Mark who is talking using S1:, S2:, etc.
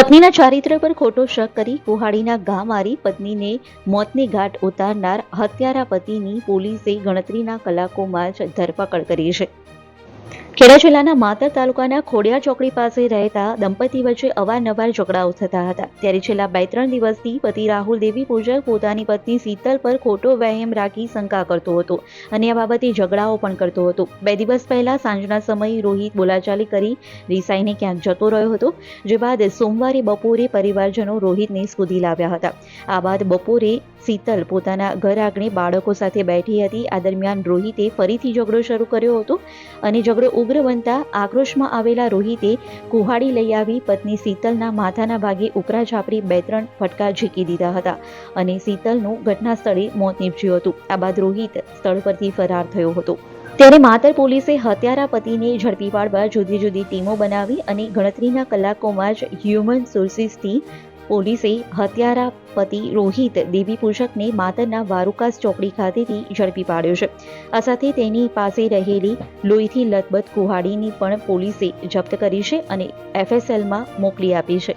S1: પત્નીના ચારિત્ર પર ખોટો શક કરી કુહાડીના ઘા મારી પત્નીને મોતની ઘાટ ઉતારનાર હત્યારા પતિની પોલીસે ગણતરીના કલાકોમાં જ ધરપકડ કરી છે. ખેડા જિલ્લાના માતર તાલુકાના ખોડિયા ચોકડી પાસે રહેતા દંપતી વચ્ચે અવારનવાર ઝઘડાઓ થતા હતા. ત્યારે છેલ્લા બે ત્રણ દિવસથી પતિ રાહુલ દેવી પૂજક પોતાની પત્ની શીતલ પર ખોટો વહેમ રાખી શંકા કરતો હતો અને આ બાબતે ઝઘડાઓ પણ કરતો હતો. બે દિવસ પહેલા સાંજના સમયે રોહિત બોલાચાલી કરી રિસાઈને ક્યાંક જતો રહ્યો હતો, જે બાદ સોમવારે બપોરે પરિવારજનો રોહિતને શોધી લાવ્યા હતા. આ બાદ બપોરે શીતલ પોતાના ઘર આંગણે બાળકો સાથે બેઠી હતી. આ દરમિયાન રોહિતે ફરીથી ઝઘડો શરૂ કર્યો હતો અને ઝઘડો ઉગ્ર બનતા આક્રોશમાં આવેલા રોહિતે કુહાડી લઈ આવી પત્ની શીતલના માથાના ભાગે ઉપરા ઝાપરી બે ત્રણ ફટકા ઝીકી દીધા હતા અને શીતલનું ઘટના સ્થળે મોત નીપજ્યું હતું. આ બાદ રોહિત સ્થળ પરથી ફરાર થયો હતો. ત્યારે માતર પોલીસે હત્યારા પતિને ઝડપી પાડવા જુદી જુદી ટીમો બનાવી અને ગણતરીના કલાકોમાં જ હ્યુમન સોર્સિસથી પોલીસે હત્યારા પતિ રોહિત દેવી પૂજકને માતરના વારુકાસ ચોકડી ખાતેથી ઝડપી પાડ્યો છે. આ સાથે તેની પાસે રહેલી લોહીથી લથબથ કુહાડીની પણ પોલીસે જપ્ત કરી છે અને એફએસએલમાં મોકલી આપી છે.